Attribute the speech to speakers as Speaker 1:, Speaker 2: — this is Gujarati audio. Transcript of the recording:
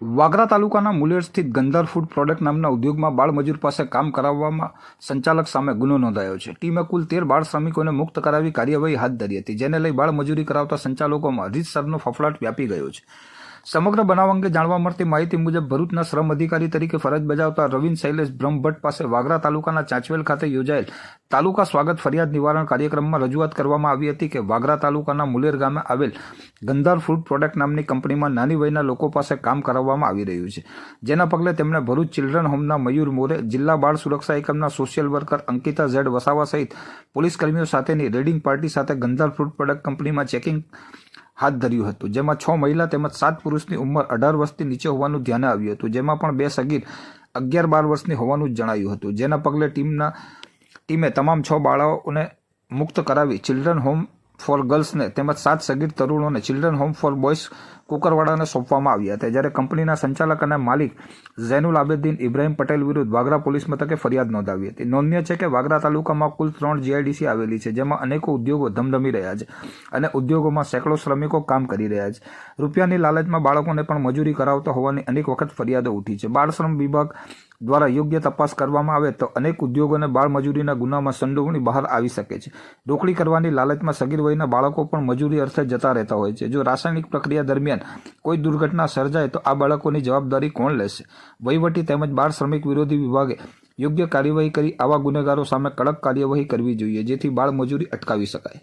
Speaker 1: વાગરા તાલુકાના મુલેર સ્થિત ગંધાર ફૂડ પ્રોડક્ટ નામના ઉદ્યોગમાં બાળ મજૂર પાસે કામ કરાવવામાં સંચાલક સામે ગુનો નોંધાયો છે. ટીમે કુલ તેર બાળ શ્રમિકોને મુક્ત કરાવી કાર્યવાહી હાથ ધરી હતી, જેને લઈ બાળ મજૂરી કરાવતા સંચાલકોમાં રીતસરનો ફફડાટ વ્યાપી ગયો છે. સમગ્ર બનાવ અંગે જાણવા મળતી માહિતી મુજબ ભરૂચના શ્રમ અધિકારી તરીકે ફરજ બજાવતા રવિન શૈલેષ બ્રહ્મભટ્ટ પાસે વાગરા તાલુકાના ચાંચવેલ ખાતે યોજાયેલ તાલુકા સ્વાગત ફરિયાદ નિવારણ કાર્યક્રમમાં રજૂઆત કરવામાં આવી હતી કે વાગરા તાલુકાના મુલેર ગામે આવેલ ગંધાર ફૂડ પ્રોડક્ટ નામની કંપનીમાં નાની વયના લોકો પાસે કામ કરાવવામાં આવી રહ્યું છે. જેના પગલે તેમણે ભરૂચ ચિલ્ડ્રન હોમના મયુર મોરે, જિલ્લા બાળ સુરક્ષા એકમના social worker Ankita Z Vasava સહિત પોલીસ કર્મીઓ સાથેની રેડિંગ પાર્ટી સાથે ગંધાર ફૂડ પ્રોડક્ટ કંપનીમાં ચેકિંગ હાથ ધર્યું હતું. જેમાં છ મહિલા તેમજ સાત પુરુષની ઉંમર અઢાર વર્ષથી નીચે હોવાનું ધ્યાને આવ્યું હતું. જેમાં પણ બે સગીર અગિયાર બાર વર્ષની હોવાનું જણાયું હતું. જેના પગલે ટીમના ટીમે તમામ છ બાળાઓને મુક્ત કરાવી ચિલ્ડ્રન હોમ ફોર ગર્લ્સને તેમજ સાત સગીર તરુણોને ચિલ્ડ્રન હોમ ફોર બોયઝ કુકરવાડાને સોંપવામાં આવ્યા હતા. જ્યારે કંપનીના સંચાલક અને માલિક ઝૈનુલ આબેદીન ઇબ્રાહીમ પટેલ વિરુદ્ધ વાગરા પોલીસ મથકે ફરિયાદ નોંધાવી હતી. નોંધનીય છે કે વાગરા તાલુકામાં કુલ ત્રણ જીઆઈડીસી આવેલી છે, જેમાં અનેકો ઉદ્યોગો ધમધમી રહ્યા છે અને ઉદ્યોગોમાં સેંકડો શ્રમિકો કામ કરી રહ્યા છે. રૂપિયાની લાલચમાં બાળકોને પણ મજૂરી કરાવતા હોવાની અનેક વખત ફરિયાદો ઉઠી છે. બાળ શ્રમ વિભાગ દ્વારા યોગ્ય તપાસ કરવામાં આવે તો અનેક ઉદ્યોગોને બાળ મજૂરીના ગુનામાં સંડોવણી બહાર આવી શકે છે. રોકડી કરવાની લાલચમાં સગીર વયના બાળકો પણ મજૂરી અર્થે જતા રહેતા હોય છે. જો રાસાયણિક પ્રક્રિયા દરમિયાન કોઈ દુર્ઘટના સર્જાય તો આ બાળકોની જવાબદારી કોણ લેશે? વહીવટી તેમજ બાળ શ્રમિક વિરોધી વિભાગે યોગ્ય કાર્યવાહી કરી આવા ગુનેગારો સામે કડક કાર્યવાહી કરવી જોઈએ, જેથી બાળ મજૂરી અટકાવી શકાય.